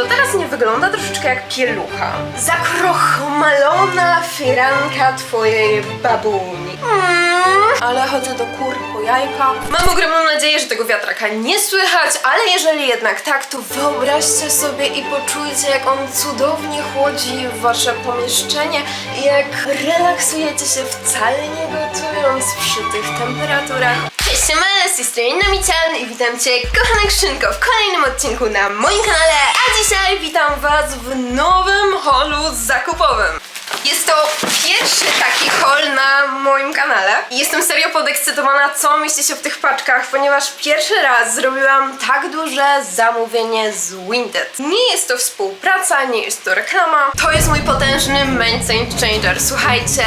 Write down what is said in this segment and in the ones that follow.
to teraz nie wygląda troszeczkę jak pielucha? Zakrochmalona firanka twojej babuni. Mm, ale chodzę do kur po jajka. Mam ogromną nadzieję, że tego wiatraka nie słychać, ale jeżeli jednak tak, to wyobraźcie sobie i poczujcie, jak on cudownie chłodzi wasze pomieszczenie i jak relaksujecie się wcale nie gotując przy tych temperaturach. Cześć, siemane, z tej strony Namician i witam Cię, kochana Krzynko, w kolejnym odcinku na moim kanale, a dzisiaj witam Was w nowym holu zakupowym. Jest to pierwszy taki haul na moim kanale jestem serio podekscytowana, co mieści się w tych paczkach, ponieważ pierwszy raz zrobiłam tak duże zamówienie z Winted. Nie jest to współpraca, nie jest to reklama, to jest mój potężny mindset changer. Słuchajcie,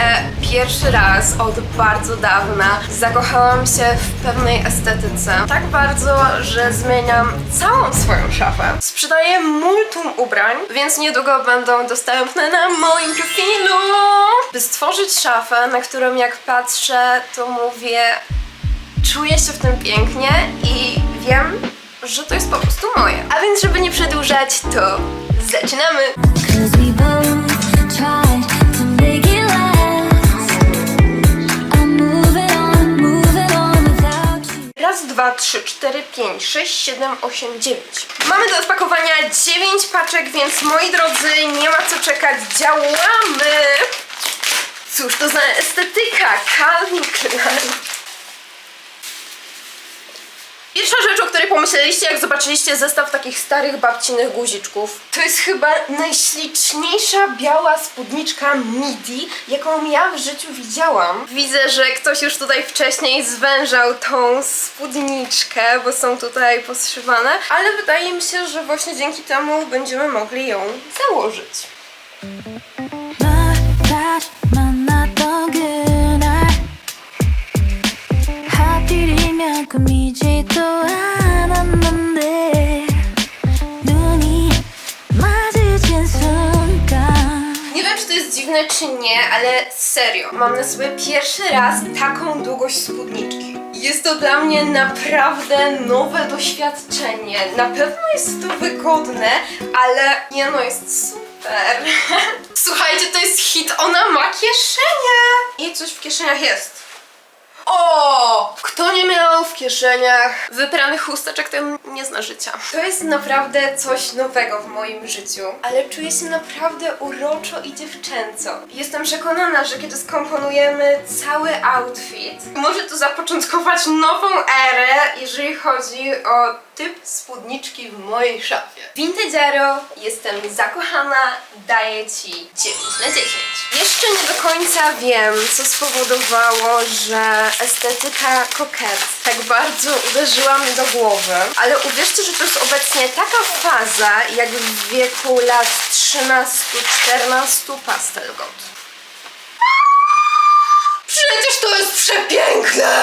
pierwszy raz od bardzo dawna zakochałam się w pewnej estetyce. Tak bardzo, że zmieniam całą swoją szafę. Sprzedaję multum ubrań, więc niedługo będą dostępne na moim profilu. By stworzyć szafę, na którą jak patrzę, to mówię, czuję się w tym pięknie i wiem, że to jest po prostu moje. A więc, żeby nie przedłużać, to zaczynamy! 3, 4, 5, 6, 7, 8, 9. Mamy do odpakowania 9 paczek, więc moi drodzy, nie ma co czekać, działamy! Cóż to za estetyka, Calvin Klein. Pierwsza rzecz, o której pomyśleliście, jak zobaczyliście zestaw takich starych babcinych guziczków, to jest chyba najśliczniejsza biała spódniczka midi, jaką ja w życiu widziałam. Widzę, że ktoś już tutaj wcześniej zwężał tą spódniczkę, bo są tutaj poszywane, ale wydaje mi się, że właśnie dzięki temu będziemy mogli ją założyć. 하필이면 꿈이지도 않았는데 눈이 마주친 순간 Nie wiem, czy to jest dziwne, czy nie, ale serio. Mam na sobie pierwszy raz taką długość spódniczki. Jest to dla mnie naprawdę nowe doświadczenie. Na pewno jest to wygodne, ale nie no, jest super. Słuchajcie, to jest hit, ona ma kieszenie. I coś w kieszeniach jest. O! Kto nie miał w kieszeniach wypranych chusteczek, ten nie zna życia. To jest naprawdę coś nowego w moim życiu, ale czuję się naprawdę uroczo i dziewczęco. Jestem przekonana, że kiedy skomponujemy cały outfit, może to zapoczątkować nową erę, jeżeli chodzi o typ spódniczki w mojej szafie. Vintagearo, jestem zakochana, daję Ci 9 na 10. Jeszcze nie do końca wiem, co spowodowało, że estetyka koket tak bardzo uderzyła mi do głowy, ale uwierzcie, że to jest obecnie taka faza, jak w wieku lat 13-14 pastel gold. Przecież to jest przepiękne!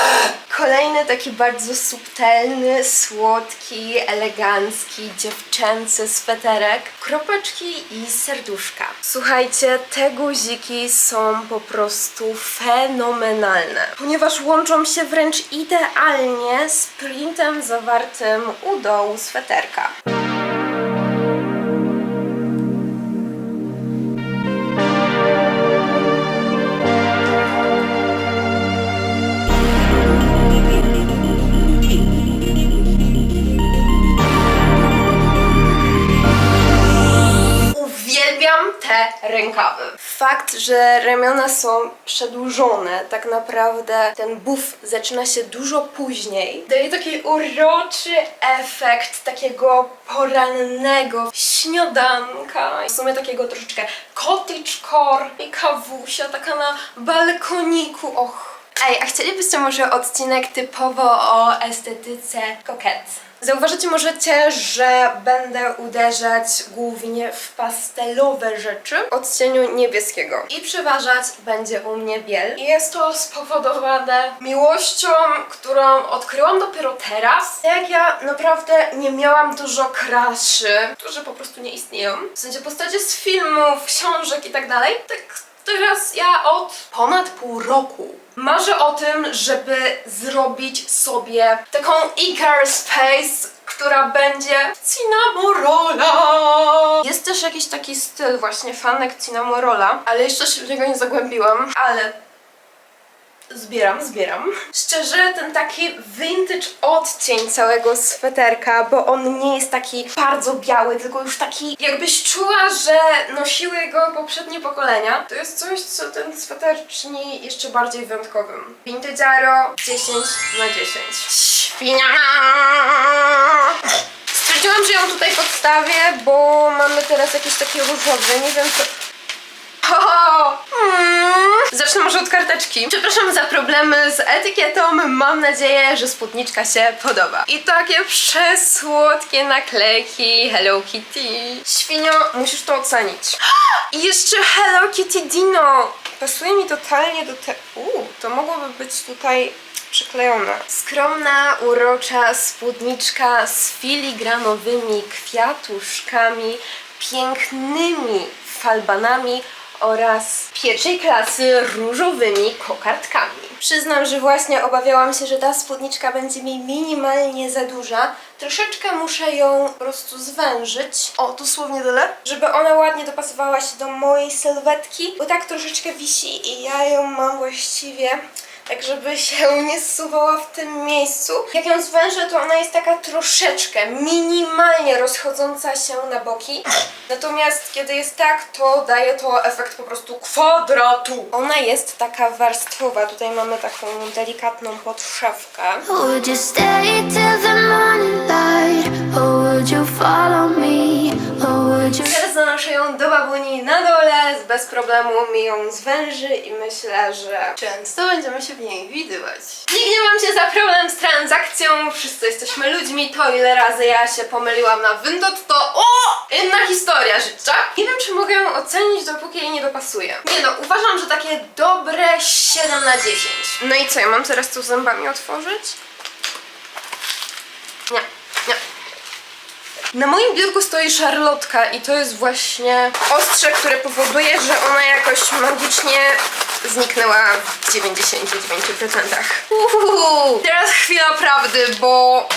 Kolejny taki bardzo subtelny, słodki, elegancki, dziewczęcy sweterek. Kropeczki i serduszka. Słuchajcie, te guziki są po prostu fenomenalne, ponieważ łączą się wręcz idealnie z printem zawartym u dołu sweterka. Fakt, że ramiona są przedłużone, tak naprawdę ten buf zaczyna się dużo później, daje taki uroczy efekt takiego porannego śniadanka. W sumie takiego troszeczkę cottagecore i kawusia, taka na balkoniku. Och, Ej, a chcielibyście może odcinek typowo o estetyce koket? Zauważycie możecie, że będę uderzać głównie w pastelowe rzeczy odcieniu niebieskiego. I przeważać będzie u mnie biel. I jest to spowodowane miłością, którą odkryłam dopiero teraz. Jak ja naprawdę nie miałam dużo kraszy, którzy po prostu nie istnieją. W sensie postacie z filmów, książek i tak dalej. Tak teraz ja od ponad pół roku marzę o tym, żeby zrobić sobie taką Icar Space, która będzie Cinnamorola. też jakiś taki styl właśnie fanek Cinnamorola, ale jeszcze się w niego nie zagłębiłam, ale Zbieram, zbieram. Szczerze, ten taki vintage odcień całego sweterka, bo on nie jest taki bardzo biały, tylko już taki jakbyś czuła, że nosiły go poprzednie pokolenia. To jest coś, co ten sweter czyni jeszcze bardziej wyjątkowym. Vintagearo 10 na 10. Świnia! Stwierdziłam, że ją tutaj podstawię, bo mamy teraz jakiś taki różowy, nie wiem co... Zacznę może od karteczki. Przepraszam za problemy z etykietą. Mam nadzieję, że spódniczka się podoba. I takie przesłodkie naklejki Hello Kitty. Świnio, musisz to ocenić. I jeszcze Hello Kitty Dino. Pasuje mi totalnie do te... Uuu, to mogłoby być tutaj przyklejona. Skromna, urocza spódniczka z filigranowymi kwiatuszkami, pięknymi falbanami oraz pierwszej klasy różowymi kokardkami. Przyznam, że właśnie obawiałam się, że ta spódniczka będzie mi minimalnie za duża. Troszeczkę muszę ją po prostu zwężyć. O, dosłownie tyle. Żeby ona ładnie dopasowała się do mojej sylwetki, bo tak troszeczkę wisi i ja ją mam właściwie tak żeby się nie zsuwała w tym miejscu. Jak ją zwężę, to ona jest taka troszeczkę, minimalnie rozchodząca się na boki. Natomiast kiedy jest tak, to daje to efekt po prostu kwadratu. Ona jest taka warstwowa. Tutaj mamy taką delikatną podszewkę. Would you stay till the morning light? Or would you follow me? Zanoszę ją do babuni na dole, bez problemu mi ją zwęży i myślę, że często będziemy się w niej widywać. Nie gniewam się za problem z transakcją, wszyscy jesteśmy ludźmi, to ile razy ja się pomyliłam na Wyndot, to o! Inna historia życia. Nie wiem, czy mogę ją ocenić, dopóki jej nie dopasuję. Nie no, uważam, że takie dobre 7 na 10. No i co, ja mam teraz tu zębami otworzyć? Nie, nie. Na moim biurku stoi szarlotka i to jest właśnie ostrze, które powoduje, że ona jakoś magicznie zniknęła w 99%. Uhuhu. Teraz chwila prawdy, bo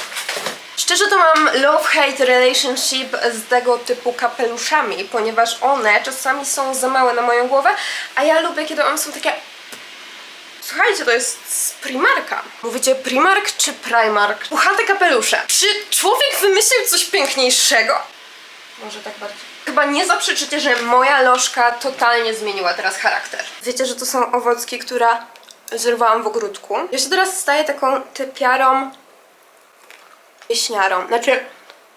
Szczerze to mam love-hate relationship z tego typu kapeluszami, ponieważ one czasami są za małe na moją głowę, a ja lubię, kiedy one są takie Słuchajcie, to jest z Primarka. Mówicie Primark czy Primark? Puchate kapelusze. Czy człowiek wymyślił coś piękniejszego? Może tak bardziej. Chyba nie zaprzeczycie, że moja lożka totalnie zmieniła teraz charakter. Wiecie, że to są owocki, które zrywałam w ogródku. Ja się teraz staję taką typiarą wieśniarą. Znaczy,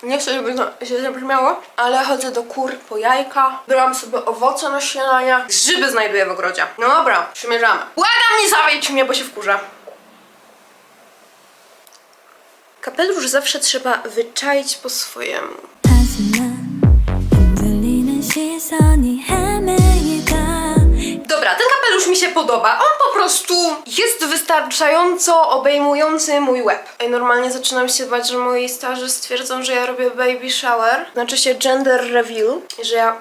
nie chcę, żeby to się zabrzmiało, ale chodzę do kur po jajka. Brałam sobie owoce na śniadania. Grzyby znajduję w ogrodzie. No dobra, przymierzamy. Błagam, nie zawiedź mnie, bo się wkurzę. Kapelusz zawsze trzeba wyczaić po swojemu. Dobra, ten kapelusz mi się podoba. On prostu jest wystarczająco obejmujący mój łeb. Ej, normalnie zaczynam się bać, że moi starzy stwierdzą, że ja robię baby shower. Znaczy się gender reveal. I że ja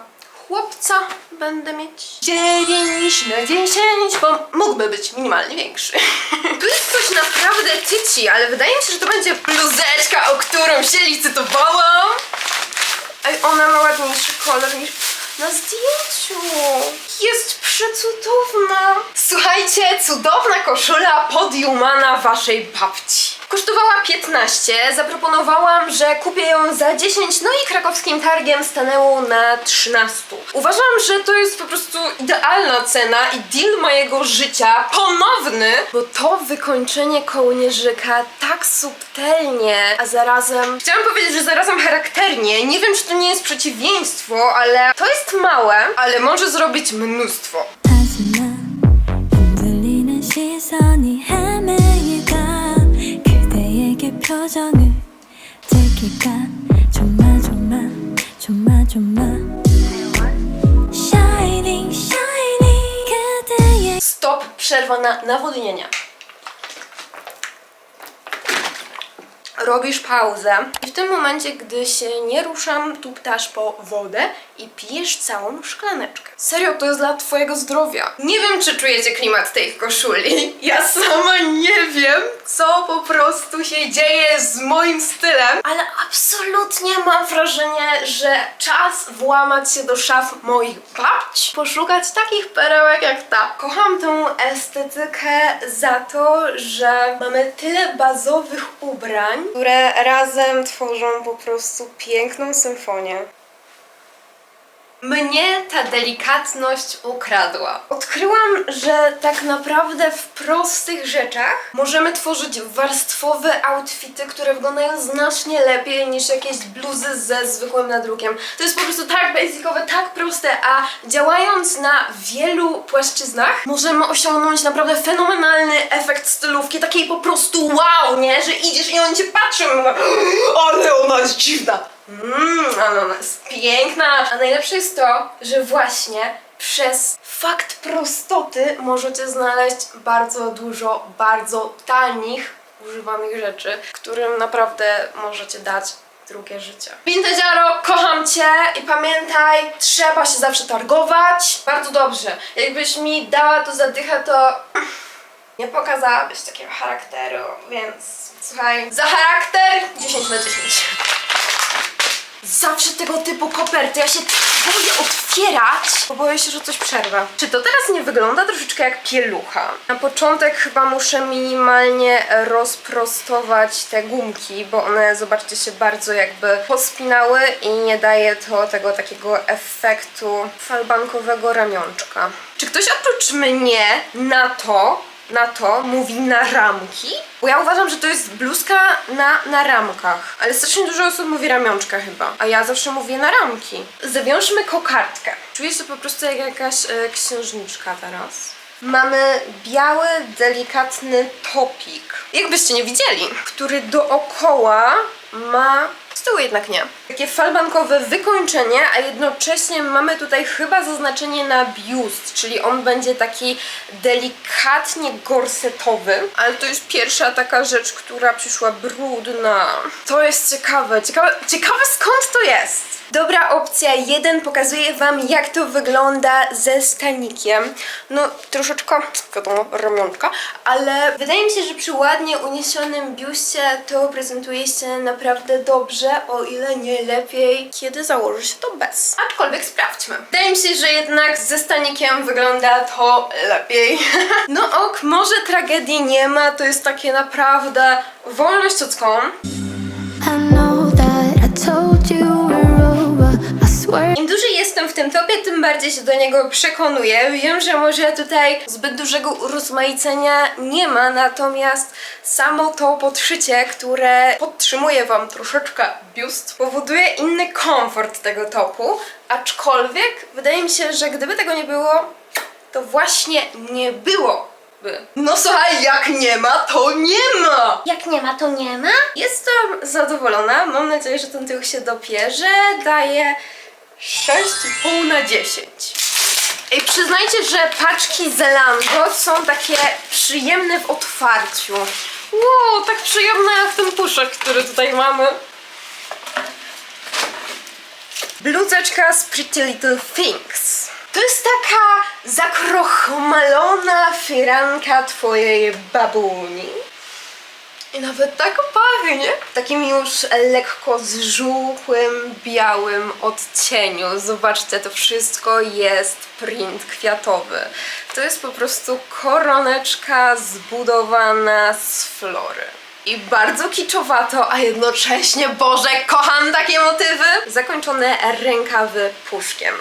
chłopca będę mieć 9 na 10, bo mógłby być minimalnie większy. tu jest coś naprawdę tyci, ale wydaje mi się, że to będzie bluzeczka, o którą się licytowałam. Ej, ona ma ładniejszy kolor niż na zdjęciu. Jest przecudowna. Słuchajcie, cudowna koszula podiumana waszej babci. Kosztowała 15, zaproponowałam, że kupię ją za 10, no i krakowskim targiem stanęło na 13. Uważam, że to jest po prostu idealna cena i deal mojego życia, ponowny, bo to wykończenie kołnierzyka tak subtelnie, a zarazem... Chciałam powiedzieć, że zarazem charakternie, nie wiem, czy to nie jest przeciwieństwo, ale to jest małe, ale może zrobić mnóstwo. 들킬까 조마조마 조마조마 Shining shining 그대의 Stop, przerwa na nawodnienia. robisz pauzę i w tym momencie, gdy się nie ruszam, tuptasz po wodę i pijesz całą szklaneczkę. Serio, to jest dla twojego zdrowia. Nie wiem, czy czujecie klimat tej koszuli. Ja sama nie wiem, co po prostu się dzieje z moim stylem, ale absolutnie mam wrażenie, że czas włamać się do szaf moich babć, poszukać takich perełek jak ta. Kocham tą estetykę za to, że mamy tyle bazowych ubrań, które razem tworzą po prostu piękną symfonię. Mnie ta delikatność ukradła. Odkryłam, że tak naprawdę w prostych rzeczach możemy tworzyć warstwowe outfity, które wyglądają znacznie lepiej niż jakieś bluzy ze zwykłym nadrukiem. To jest po prostu tak basicowe, tak proste, a działając na wielu płaszczyznach możemy osiągnąć naprawdę fenomenalny efekt stylówki, takiej po prostu wow, nie? Że idziesz i oni cię patrzą ale ona jest dziwna. Mmm, jest piękna. A najlepsze jest to, że właśnie przez fakt prostoty możecie znaleźć bardzo dużo bardzo tanich, używanych rzeczy, którym naprawdę możecie dać drugie życie. Vintagearo, kocham Cię i pamiętaj, trzeba się zawsze targować. Bardzo dobrze. Jakbyś mi dała to zadychę, to nie pokazałabyś takiego charakteru, więc słuchaj, za charakter 10 na 10. Zawsze tego typu koperty. Ja się boję otwierać, bo boję się, że coś przerwę. Czy to teraz nie wygląda troszeczkę jak pielucha? Na początek chyba muszę minimalnie rozprostować te gumki, bo one, zobaczcie, się bardzo jakby pospinały i nie daje to tego takiego efektu falbankowego ramionczka. Czy ktoś oprócz mnie na to na to mówi na ramki, bo ja uważam, że to jest bluzka na, na ramkach, ale strasznie dużo osób mówi ramionczka chyba, a ja zawsze mówię na ramki. Zawiążmy kokardkę. Czuję się po prostu jak jakaś e, księżniczka teraz. Mamy biały, delikatny topik, jakbyście nie widzieli, który dookoła ma z tyłu jednak nie. Takie falbankowe wykończenie, a jednocześnie mamy tutaj chyba zaznaczenie na biust, czyli on będzie taki delikatnie gorsetowy. Ale to jest pierwsza taka rzecz, która przyszła brudna. To jest ciekawe. Ciekawe, ciekawe skąd to jest. Dobra opcja jeden pokazuje wam jak to wygląda ze stanikiem. No troszeczkę, wiadomo, ramionczka, ale wydaje mi się, że przy ładnie uniesionym biuście to prezentuje się naprawdę dobrze, o ile nie lepiej, kiedy założy się to bez. Aczkolwiek sprawdźmy. Wydaje mi się, że jednak ze stanikiem wygląda to lepiej. no ok, może tragedii nie ma, to jest takie naprawdę wolność cucką. Swear. Im dłużej jestem w tym topie, tym bardziej się do niego przekonuję. Wiem, że może tutaj zbyt dużego urozmaicenia nie ma, natomiast samo to podszycie, które podtrzymuje Wam troszeczkę biust, powoduje inny komfort tego topu, aczkolwiek wydaje mi się, że gdyby tego nie było, to właśnie nie byłoby. No słuchaj, jak nie ma, to nie ma! Jak nie ma, to nie ma? Jestem zadowolona. Mam nadzieję, że ten tył się dopierze. Daję 6,5 na 10. I przyznajcie, że paczki Zalando są takie przyjemne w otwarciu. Wow, tak przyjemne jak ten puszek, który tutaj mamy. Bluzeczka z Pretty Little Things. To jest taka zakrochmalona firanka twojej babuni. I nawet tak pachnie. Takim już lekko zżółkłym, białym odcieniu. Zobaczcie, to wszystko jest print kwiatowy. To jest po prostu koroneczka zbudowana z flory. I bardzo kiczowato, a jednocześnie, Boże, kocham takie motywy! Zakończone rękawy puszkiem.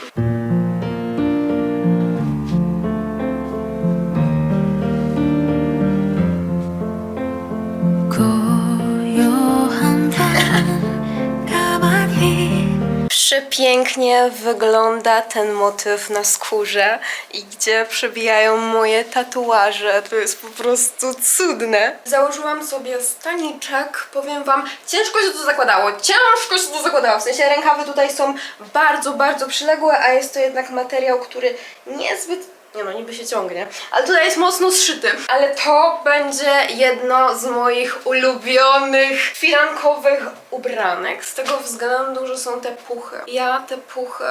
Przepięknie wygląda ten motyw na skórze i gdzie przebijają moje tatuaże. To jest po prostu cudne. Założyłam sobie staniczek, powiem wam, ciężko się to zakładało, ciężko się to zakładało. W sensie rękawy tutaj są bardzo, bardzo przyległe, a jest to jednak materiał, który niezbyt Nie no, niby się ciągnie. Ale tutaj jest mocno zszyty. Ale to będzie jedno z moich ulubionych firankowych ubranek. Z tego względu, że są te puchy. Ja te puchy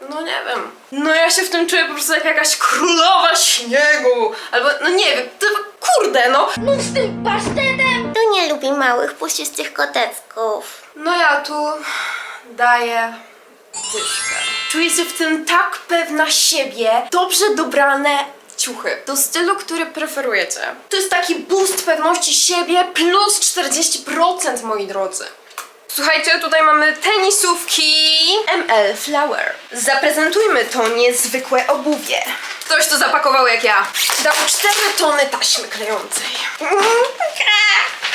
no nie wiem. No ja się w tym czuję po prostu jak jakaś królowa śniegu. Albo, no nie wiem, to kurde, no. Z tym pasztetem! Tu nie lubi małych, puścistych kotecków. No ja tu daję dyszkę. Czuję się w tym tak pewna siebie, dobrze dobrane ciuchy. Do stylu, który preferujecie. To jest taki boost pewności siebie plus 40%, moi drodzy. Słuchajcie, tutaj mamy tenisówki ML Flower. Zaprezentujmy to niezwykłe obuwie. Ktoś to zapakował jak ja. Dał 4 tony taśmy klejącej.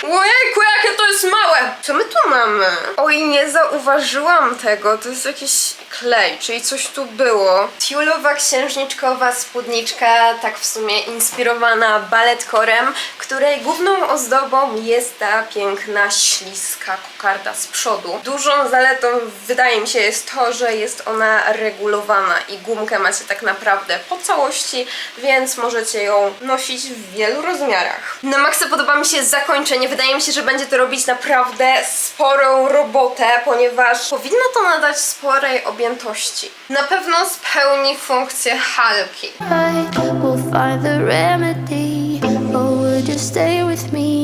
Ojejku, jakie to jest małe! Co my tu mamy? Oj, nie zauważyłam tego. To jest jakiś klej, czyli coś tu było. Tiulowa księżniczkowa spódniczka, tak w sumie inspirowana baletkorem, której główną ozdobą jest ta piękna, śliska kokarda z przodu. Dużą zaletą, wydaje mi się, jest to, że jest ona regulowana i gumkę macie tak naprawdę po całości, więc możecie ją nosić w wielu rozmiarach. Na maksa podoba mi się zakończenie. Wydaje mi się, że będzie to robić naprawdę sporą robotę, ponieważ powinno to nadać sporej objętości. Na pewno spełni funkcję halki. I will find the remedy. Or would you stay with me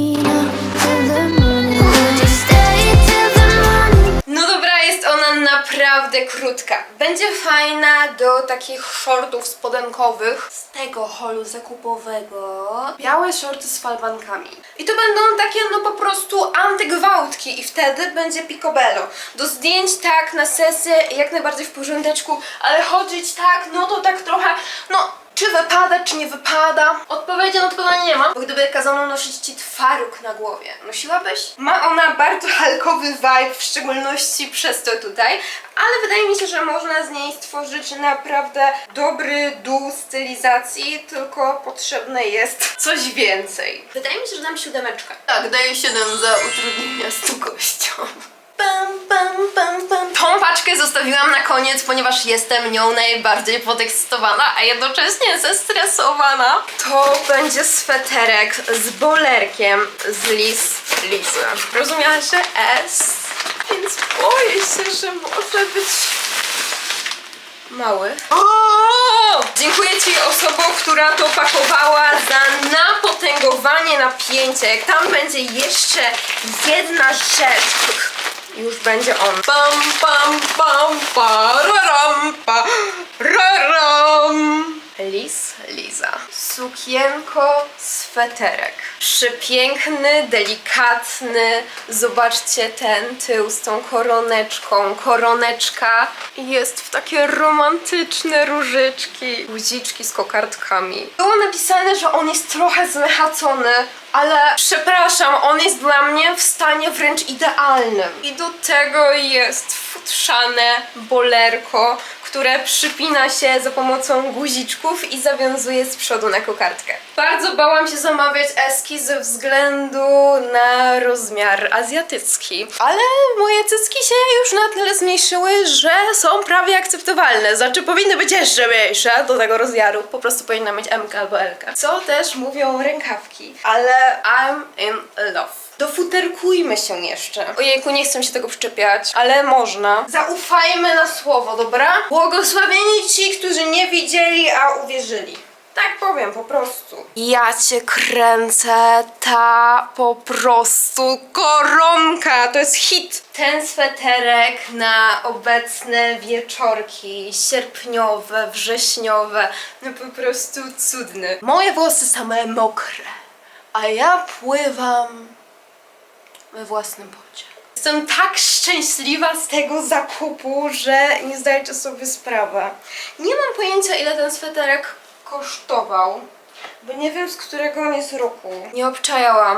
krótka. Będzie fajna do takich shortów spodenkowych z tego holu zakupowego. Białe shorty z falbankami. I to będą takie no po prostu antygwałtki i wtedy będzie picobello. Do zdjęć tak, na sesję jak najbardziej w porządeczku, ale chodzić tak, no to tak trochę, no czy wypada, czy nie wypada? Odpowiedzi na to pytanie nie ma. Bo gdyby kazano nosić ci twaróg na głowie, nosiłabyś? Ma ona bardzo halkowy vibe, w szczególności przez to tutaj, ale wydaje mi się, że można z niej stworzyć naprawdę dobry dół stylizacji, tylko potrzebne jest coś więcej. Wydaje mi się, że dam siódemeczkę. Tak, daję 7 za utrudnienia z długością. Tą paczkę zostawiłam na koniec, ponieważ jestem nią najbardziej podekscytowana, a jednocześnie zestresowana. To będzie sweterek z bolerkiem z Lis Lisy. Rozumiałaś, że S? Więc boję się, że może być mały. O! Dziękuję Ci osobą, która to pakowała za napotęgowanie napięcia. Jak tam będzie jeszcze jedna rzecz, już będzie on. Pam, pam, pam, pa, raram. Lis, Liza. Sukienko, sweterek. Przepiękny, delikatny. Zobaczcie ten tył z tą koroneczką. Koroneczka jest w takie romantyczne różyczki. Guziczki z kokardkami. Było napisane, że on jest trochę zmechacony, ale przepraszam, on jest dla mnie w stanie wręcz idealnym. I do tego jest futrzane bolerko, które przypina się za pomocą guziczków i zawiązuje z przodu na kokardkę. Bardzo bałam się zamawiać eski ze względu na rozmiar azjatycki, ale moje cycki się już na tyle zmniejszyły, że są prawie akceptowalne. Znaczy powinny być jeszcze mniejsze do tego rozmiaru. Po prostu powinna mieć M albo L. Co też mówią rękawki, ale I'm in love. Dofuterkujmy się jeszcze. Ojejku, nie chcę się tego przyczepiać, ale można. Zaufajmy na słowo, dobra? Błogosławieni ci, którzy nie widzieli, a uwierzyli. Tak powiem, po prostu. Ja cię kręcę, ta po prostu koronka, to jest hit. Ten sweterek na obecne wieczorki sierpniowe, wrześniowe, no po prostu cudny. Moje włosy same mokre, a ja pływam we własnym pocie. Jestem tak szczęśliwa z tego zakupu, że nie zdajecie sobie sprawy. Nie mam pojęcia, ile ten sweterek kosztował, bo nie wiem, z którego on jest roku. Nie obczajałam,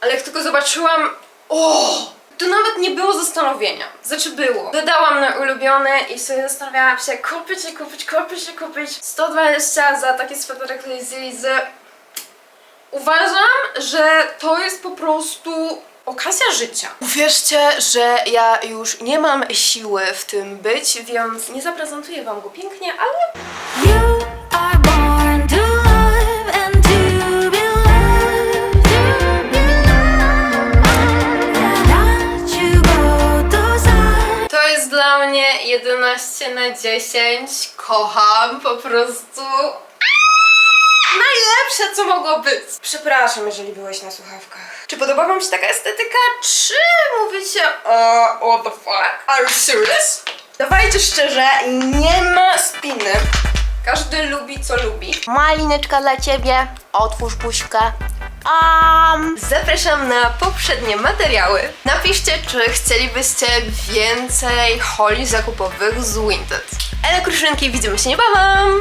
ale jak tylko zobaczyłam... O! To nawet nie było zastanowienia. Znaczy było. Dodałam na ulubione i sobie zastanawiałam się, kupić i kupić, kupić i kupić. 120 za taki sweterek z Lizy. Uważam, że to jest po prostu okazja życia. Uwierzcie, że ja już nie mam siły w tym być, więc nie zaprezentuję wam go pięknie, ale... To jest dla mnie 11 na 10. Kocham po prostu. Najlepsze, co mogło być. Przepraszam, jeżeli byłeś na słuchawkach. Czy podoba wam się taka estetyka? Czy mówicie, uh, what the fuck? Are you serious? Dawajcie szczerze, nie ma spiny. Każdy lubi, co lubi. Malineczka dla ciebie. Otwórz buźkę. Um, Zapraszam na poprzednie materiały. Napiszcie, czy chcielibyście więcej holi zakupowych z Winted. Ela Kruszynki, widzimy się niebawem!